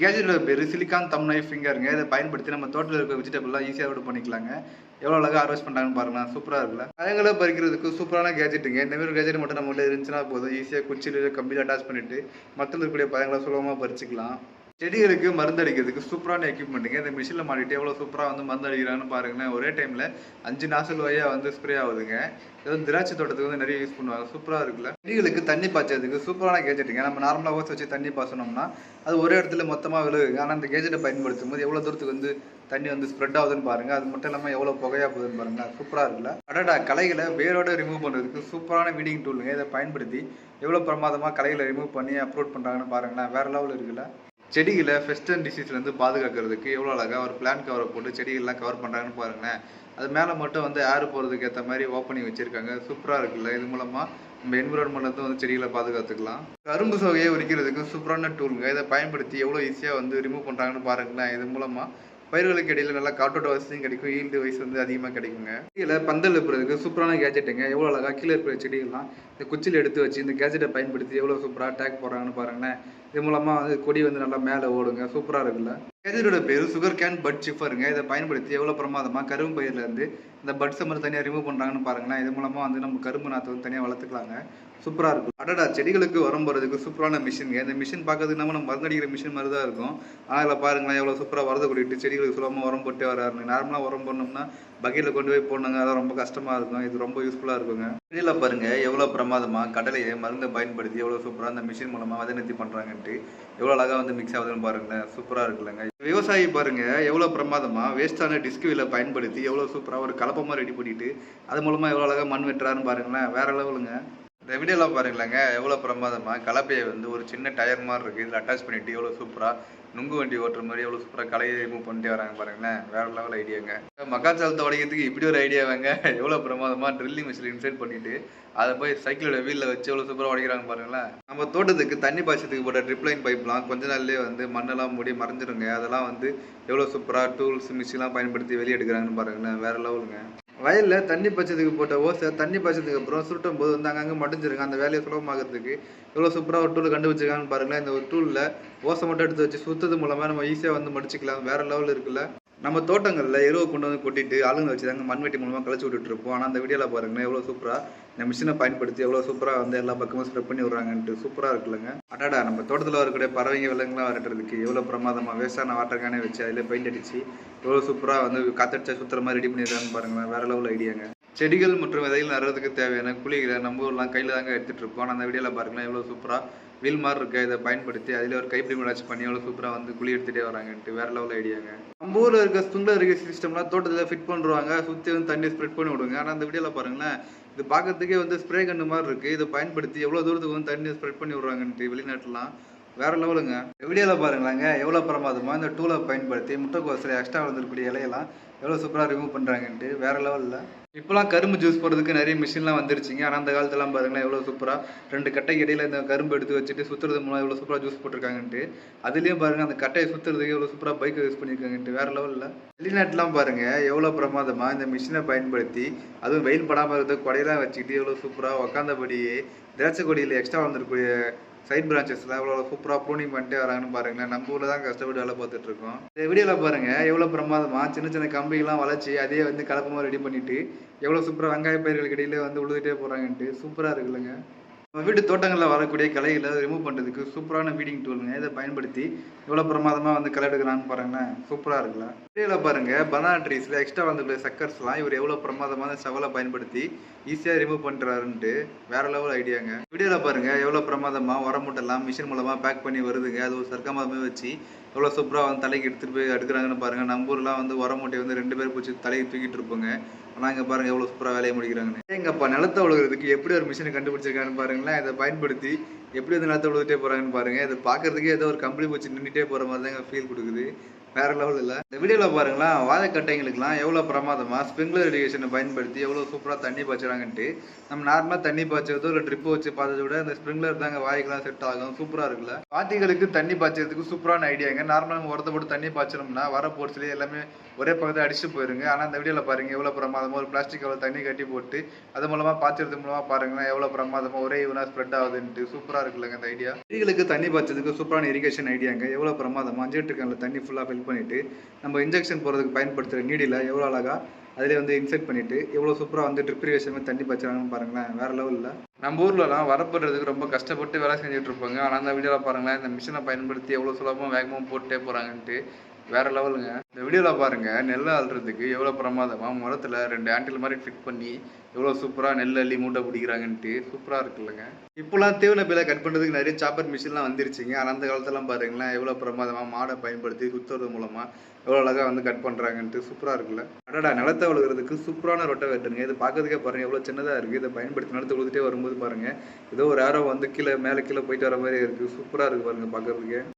கேஜெட்டோட பேர் சிலிக்கான் தம் நைஃப் ஃபிங்கருங்க இதை பயன்படுத்தி நம்ம தோட்டத்தில் இருக்க வெஜிடபிள்லாம் ஈஸியாக அறுவடை பண்ணிக்கலாங்க. எவ்வளோ அழகாக அறுவடை பண்ணுறாங்கன்னு பாருங்களா சூப்பராக இருக்குல்ல. பழங்களை பறிக்கிறதுக்கு சூப்பரான கேஜெட்டுங்க இந்த மாதிரி கேஜெட் மட்டும் நம்ம உள்ளே இருந்துச்சுன்னா போதும். ஈஸியாக குச்சியில் கம்பியில் அட்டாச் பண்ணிட்டு மற்ற இருக்கக்கூடிய பழங்களை சுலபமாக பறிச்சுக்கலாம். செடிகளுக்கு மருந்து அடிக்கிறதுக்கு சூப்பரான எக்யூப்மெண்ட்டுங்க இந்த மிஷினில் மாட்டிட்டு எவ்வளோ சூப்பராக வந்து மருந்து அடிக்கிறாங்கன்னு பாருங்களேன். ஒரே டைமில் அஞ்சு நாசல் வழியாக வந்து ஸ்ப்ரே ஆகுதுங்க. இது வந்து திராட்சை தோட்டத்துக்கு வந்து நிறைய யூஸ் பண்ணுவாங்க. சூப்பராக இருக்குல்ல. செடிகளுக்கு தண்ணி பாய்ச்சதுக்கு சூப்பரான கேஜெட்டுங்க நம்ம நார்மலாக ஓசை வச்சு தண்ணி பாய்ச்சணும்னா அது ஒரே இடத்துல மொத்தமாக விழுகுங்க ஆனால் அந்த கேஜெட்டை பயன்படுத்தும் போது எவ்வளோ தூரத்துக்கு வந்து தண்ணி வந்து ஸ்ப்ரெட் ஆகுதுன்னு பாருங்கள் அது மட்டும் இல்லாமல் எவ்வளோ புகையா போகுதுன்னு பாருங்க. சூப்பராக இருக்குல்ல. அடடா களைகளை வேரோட ரிமூவ் பண்ணுறதுக்கு சூப்பரான வீடிங் டூலுங்க இதை பயன்படுத்தி எவ்வளோ பிரமாதமாக களைகளை ரிமூவ் பண்ணி அப்லோட் பண்ணுறாங்கன்னு பாருங்களேன். வேறு லெவல் இருக்குல்ல. செடிகளை ஃபெஸ்டன் டிசீஸ்லேருந்து பாதுகாக்கிறதுக்கு எவ்வளோ அழகாக ஒரு பிளான் கவரை போட்டு செடிகள்லாம் கவர் பண்ணுறாங்கன்னு பாருங்களேன். அது மேலே மட்டும் வந்து ஏர் போகிறதுக்கு ஏற்ற மாதிரி ஓப்பனிங் வச்சுருக்காங்க. சூப்பராக இருக்குல்ல. இது மூலமாக நம்ம என்விரான்மெண்ட்லேருந்து வந்து செடிகளை பாதுகாத்துக்கலாம். கரும்பு சோகையை உரிக்கிறதுக்கு சூப்பரான டூலுங்க இதை பயன்படுத்தி எவ்வளோ ஈஸியாக வந்து ரிமூவ் பண்ணுறாங்கன்னு பாருங்களேன். இது மூலமாக பயிர்களுக்கு இடையில நல்லா காற்றோட்ட வசதியும் கிடைக்கும். ஈல்டு வயசு வந்து அதிகமாக கிடைக்குங்க. கீழே பந்தல் எழுப்புறதுக்கு சூப்பரான கேஜெட்டுங்க எவ்வளோ அழகாக கீழே இருக்கிற செடிகள்லாம் இந்த குச்சியில் எடுத்து வச்சு இந்த கேஜெட்டை பயன்படுத்தி எவ்வளோ சூப்பராக டேக் போடுறாங்கன்னு பாருங்களேன். இது மூலமாக வந்து கொடி வந்து நல்லா மேலே ஓடுங்க. சூப்பராக இருக்குல்ல கதிரோட பேர் சுகர் கேன் பட் சிஃபருங்க இதை பயன்படுத்தி எவ்வளோ பிரமாதமாக கரும்பு பயிர்லேருந்து இந்த பட்ஸை மட்டும் தனியாக ரிமூவ் பண்ணுறாங்கன்னு பாருங்களேன். இது மூலமாக வந்து நம்ம கரும்பு நாற்றை வந்து தனியாக வளர்த்துக்கலாங்க. சூப்பராக இருக்கும். அடடா செடிகளுக்கு உரம் போகிறதுக்கு சூப்பரான மிஷினுங்க இந்த மிஷின் பார்க்கறதுக்கு நம்ம நம்ம மருந்தடிக்கிற மிஷின் மாதிரி தான் இருக்கும். ஆனால் இதில் பாருங்களேன் எவ்வளோ சூப்பராக வரத கூட்டிட்டு செடிகளுக்கு சுலபமாக உரம் போட்டு வராருங்க நார்மலாக உரம் போடணும்னா பக்கெட்டில் கொண்டு போய் போடணுங்க. அதெல்லாம் ரொம்ப கஷ்டமாக இருக்கும். இது ரொம்ப யூஸ்ஃபுல்லாக இருக்குங்க. செடியில் பாருங்க எவ்வளோ பிரமாதமாக கடலையை மருந்தை பயன்படுத்தி எவ்வளோ சூப்பராக அந்த மிஷின் மூலமாக நிறுத்தி பண்ணுறாங்கன்ட்டு எவ்வளோ அழகாக வந்து மிக்ஸ் ஆகுதுன்னு பாருங்களேன். சூப்பராக இருக்குல்லங்க. விவசாயி பாருங்க எவ்வளோ பிரமாதமாக வேஸ்டான டிஸ்குவில பயன்படுத்தி எவ்வளோ சூப்பராக ஒரு கலப்பமாக ரெடி பண்ணிட்டு அது மூலமாக எவ்வளோ அழகாக மண் வெட்டுறாருன்னு பாருங்களேன் வேற லெவலுங்க. இந்த வீடியோலாம் பாருங்களேங்க எவ்வளோ பிரமாதமாக கலப்பையை வந்து ஒரு சின்ன டயர் மாதிரி இருக்குது இதில் அட்டாச் பண்ணிட்டு எவ்வளோ சூப்பராக நுங்கு வண்டி ஓட்டுற மாதிரி எவ்வளோ சூப்பராக கலையை மூவ் பண்ணிட்டே வராங்க பாருங்களேன். வேற லெவல் ஐடியாங்க மக்காச்சாலத்தை உடைக்கிறதுக்கு இப்படி ஒரு ஐடியாவாங்க எவ்வளோ பிரமாதமாக ட்ரில்லிங் மிஷின் இன்சைட் பண்ணிட்டு அதை போய் சைக்கிளோட வீலில் வச்சு எவ்வளோ சூப்பராக உடைக்கிறாங்க பாருங்களேன். நம்ம தோட்டத்துக்கு தண்ணி பாய்ச்சத்துக்கு போட்ட ட்ரிப்லைன் பைப்லாம் கொஞ்ச நாள்லேயே வந்து மண்ணெல்லாம் மூடி மறைஞ்சிருங்க. அதெல்லாம் வந்து எவ்வளோ சூப்பராக டூல்ஸ் மிஷின்லாம் பயன்படுத்தி வெளியே எடுக்கிறாங்கன்னு பாருங்களேன். வேற லெவலுங்க வயலில் தண்ணி பச்சதுக்கு போட்ட ஓசை தண்ணி பச்சதுக்கு அப்புறம் சுருட்டும் போது வந்து அங்கங்கே மடிஞ்சிருங்க அந்த வேலையை சுலபமாகிறதுக்கு எவ்வளோ சூப்பராக ஒரு டூல் கண்டுபிடிச்சிருக்காங்கன்னு பாருங்களேன். இந்த ஒரு டூலில் ஓசை மட்டும் எடுத்து வச்சு சுத்தது மூலமாக நம்ம ஈஸியாக வந்து மடிச்சுக்கலாம். வேறு லெவல் இருக்குல்ல. நம்ம தோட்டங்களில் எருவை கொண்டு வந்து கொட்டிட்டு ஆளுங்க வச்சு தாங்க மண்வெட்டி மூலமாக கழிச்சு விட்டுட்டு இருப்போம். ஆனால் அந்த வீடியோவில் பாருங்களேன் எவ்வளோ சூப்பராக இந்த மிஷினை பயன்படுத்தி எவ்வளோ சூப்பராக வந்து எல்லா பக்கமும் ஸ்ப்ரெட் பண்ணி விட்றாங்கன்ட்டு சூப்பராக இருக்குல்லங்க. அடாடா நம்ம தோட்டத்தில் வரக்கூடிய பறவைங்க விலங்குலாம் வரட்டுறதுக்கு எவ்வளோ பிரமாதமாக வேஸ்டான வாட்டர் கேனே வச்சு அதில் பெயிண்ட் அடிச்சு எவ்வளோ சூப்பராக வந்து காத்தடிச்சா சுற்றுற மாதிரி ரெடி பண்ணிடுறாங்கன்னு பாருங்களேன் வேற லெவல் ஐடியாங்க செடிகள் மற்றும் விதைகள் நடுறதுக்கு தேவையான குழிகளை நம்ம ஊர்லாம் கையில் தாங்க எடுத்துகிட்டு இருப்போம் ஆனால் அந்த வீடியோவில் பாருங்களேன் எவ்வளோ சூப்பராக வீல் மாதிரி இருக்கு? இதை பயன்படுத்தி அதில் ஒரு கைப்பிடி மேட்ச் பண்ணி எவ்வளோ சூப்பராக வந்து குழி எடுத்துகிட்டே வராங்கன்ட்டு வேற லெவல் ஐடியாங்க நம்ம ஊரில் இருக்க ஸ்ப்ரிங்க்லர் இருக்க சிஸ்டம்லாம் தோட்டத்தில் ஃபிட் பண்ணுவாங்க சுற்றி வந்து தண்ணி ஸ்ப்ரெட் பண்ணி விடுங்க. ஆனால் அந்த வீடியோவில் பாருங்களேன் இது பார்க்கறதுக்கே வந்து ஸ்ப்ரே கன்று மாதிரி இருக்குது இதை பயன்படுத்தி எவ்வளோ தூரத்துக்கு வந்து தண்ணி ஸ்ப்ரெட் பண்ணி விடுறாங்கன்ட்டு வெளிநாட்டுலாம் வேற லெவலுங்க வீடியோவில் பாருங்களாங்க எவ்வளோ பிரமாதமாக இந்த டூலை பயன்படுத்தி முட்டைக்கோசில் எக்ஸ்ட்ரா வந்திருக்கக்கூடிய இலையெல்லாம் எவ்வளோ சூப்பராக ரிமூவ் பண்ணுறாங்கன்ட்டு வேற லெவலில் இப்போலாம் கரும்பு ஜூஸ் போடுறதுக்கு நிறைய மிஷின்லாம் வந்துருச்சுங்க. ஆனால் அந்த காலத்துலாம் பாருங்களேன் எவ்வளோ சூப்பராக ரெண்டு கட்டைக்கு இடையில இந்த கரும்பு எடுத்து வச்சுட்டு சுற்றுறது மூலம் எவ்வளோ சூப்பராக ஜூஸ் போட்டிருக்காங்கன்ட்டு அதுலேயும் பாருங்க அந்த கட்டையை சுற்றுறதுக்கு எவ்வளோ சூப்பராக பைக்கை யூஸ் பண்ணியிருக்காங்கன்ட்டு வேற லெவலில் வெளிநாட்டுலாம் பாருங்க எவ்வளோ பிரமாதமாக இந்த மிஷினை பயன்படுத்தி அதுவும் வெயில் படாமல் இருக்கிறது கொடையெல்லாம் வச்சுக்கிட்டு எவ்வளோ சூப்பராக உக்காந்தபடியே திராட்சை கொடியில் எக்ஸ்ட்ரா வந்திருக்கக்கூடிய சைட் பிரான்ச்சஸ்லாம் எவ்வளோ சூப்பராக ப்ரூனிங் பண்ணிட்டே வராங்கன்னு பாருங்களேன். நம்ம ஊரில் தான் கஷ்டப்பட்டு வேலை பார்த்துட்டு இருக்கோம். இந்த வீடியோவில் பாருங்க எவ்வளோ பிரமாதமாக சின்ன சின்ன கம்பிகள்லாம் வளைச்சி அதே வந்து கலப்பமாக ரெடி பண்ணிட்டு எவ்வளோ சூப்பராக வெங்காய பயிர்களுக்கு இடையில வந்து உழுதுகிட்டே போகிறாங்கன்ட்டு சூப்பராக இருக்குல்லங்க வீட்டு தோட்டங்களில் வரக்கூடிய களைகளை ரிமூவ் பண்ணுறதுக்கு சூப்பரான வீடிங் டூலுங்க இதை பயன்படுத்தி எவ்வளோ பிரமாதமாக வந்து களை எடுக்கிறான்னு பாருங்களேன். சூப்பராக இருக்கலாம் வீடியோவில் பாருங்க பனானா ட்ரீஸில் எக்ஸ்ட்ரா வந்துள்ள சக்கர்ஸ்லாம் இவர் எவ்வளோ பிரமாதமான செவலை பயன்படுத்தி ஈஸியாக ரிமூவ் பண்ணுறாருன்ட்டு வேற லெவல் ஐடியாங்க வீடியோவில் பாருங்க எவ்வளோ பிரமாதமாக உரம் மிஷின் மூலமாக பேக் பண்ணி வருதுங்க. அது ஒரு சர்க்கமாக வச்சு எவ்வளோ சூப்பராக வந்து தலைக்கு எடுத்துகிட்டு போய் எடுக்கிறாங்கன்னு பாருங்கள் நம்ம ஊர்லாம் வந்து உரம் வந்து ரெண்டு பேர் பிடிச்சி தலையை தூக்கிட்டு இருப்போங்க. ஆனால் இங்கே பாருங்க எவ்வளோ சூப்பராக வேலையை முடிக்கிறாங்கன்னு. எங்கப்பா நிலத்தை உழுகிறதுக்கு எப்படி ஒரு மிஷினை கண்டுபிடிச்சிருக்காங்கன்னு பாருங்களேன் இதை பயன்படுத்தி எப்படி வந்து நிலத்தை உழுதுட்டே போகிறாங்கன்னு பாருங்க. இதை பார்க்குறதுக்கே ஏதோ ஒரு கம்பளி பூச்சி நின்றுட்டே போகிற மாதிரி தான் ஃபீல் கொடுக்குது. வேற லெவல் இல்ல இந்த வீடியோல பாருங்களேன் வாழைக்கட்டைங்களுக்குலாம் எவ்வளவு பிரமாதமா ஸ்ப்ரிங்க்லர் இரிகேஷனை பயன்படுத்தி எவ்வளவு சூப்பரா தண்ணி பாய்ச்சுறாங்கன்ட்டு நம்ம நார்மலா தண்ணி பாய்ச்சதோ இல்ல ட்ரிப் வச்சு பார்த்ததை விட இந்த ஸ்ப்ரிங்க்லர் தாங்க வாய்க்கெல்லாம் செட் ஆகும் சூப்பரா இருக்குல்ல. வாத்திகளுக்கு தண்ணி பாய்ச்சறதுக்கு சூப்பரான ஐடியாங்க நார்மலா நம்ம உரத்தை போட்டு தண்ணி பாய்ச்சணும்னா வர போர்ட்ஸ்லயே எல்லாமே ஒரே பக்கத்தை அடிச்சு போயிருங்க. ஆனா இந்த வீடியோல பாருங்க எவ்வளவு பிரமாதமா ஒரு பிளாஸ்டிக் எவ்வளோ தண்ணி கட்டி போட்டு அது மூலமா பாய்ச்சறது மூலமா பாருங்களேன் எவ்வளவு பிரமாதமா ஒரே இவனா ஸ்ப்ரெட் ஆகுதுன்ட்டு சூப்பரா இருக்குல்லங்க இந்த ஐடியா செடிகளுக்கு தண்ணி பாய்ச்சதுக்கு சூப்பரான இரிகேஷன் ஐடியாங்க எவ்வளவு பிரமாதமா? அஞ்சுட்டு இருக்காங்க தண்ணி ஃபுல்லா ஃபில் பண்ணிட்டு நம்ம இன்ஜெக்ஷன் போகிறதுக்கு பயன்படுத்துகிற நீடியில் எவ்வளோ அழகாக அதிலே வந்து இன்செக்ட் பண்ணிவிட்டு எவ்வளோ சூப்பராக வந்து ட்ரிப் இரிகேஷன் தண்ணி பாய்ச்சிறாங்கன்னு பாருங்களேன் வேற லெவலில் நம்ம ஊர்லலாம் வரப்படுறதுக்கு ரொம்ப கஷ்டப்பட்டு வேலை செஞ்சுட்டு இருப்பாங்க. ஆனால் அந்த வீடியோவில் பாருங்களேன் இந்த மிஷினை பயன்படுத்தி எவ்வளோ சுலபமாக வேகமாக போட்டே போகிறாங்கன்ட்டு வேற லெவலுங்க. இந்த வீடியோவில் பாருங்க நெல் அள்ளுறதுக்கு எவ்வளோ பிரமாதமாக மரத்தில் ரெண்டு ஆண்டில் மாதிரி ஃபிட் பண்ணி எவ்வளோ சூப்பராக நெல் அள்ளி மூட்டை பிடிக்கிறாங்கன்ட்டு சூப்பராக இருக்குல்லங்க. இப்போலாம் தீவன பிள்ளை கட் பண்ணுறதுக்கு நிறைய சாப்பர் மிஷின்லாம் வந்துருச்சுங்க. அந்த காலத்துலாம் பாருங்களேன் எவ்வளோ பிரமாதமாக மாடை பயன்படுத்தி குத்துறது மூலமாக எவ்வளோ அழகாக வந்து கட் பண்ணுறாங்கன்ட்டு சூப்பராக இருக்குல்ல. அடடா நிலத்தை வளர்கிறதுக்கு சூப்பரான ரொட்டை வெட்டுங்க இது பார்க்கறதுக்கே பாருங்கள் எவ்வளோ சின்னதாக இருக்குது இதை பயன்படுத்தி நிலத்தை கொடுத்துட்டே வரும்போது பாருங்கள் ஏதோ ஒரு ஆரோ வந்து கீழே மேலே கீழே போயிட்டு வர மாதிரி இருக்குது சூப்பராக இருக்குது பாருங்கள் பார்க்கறதுக்கே.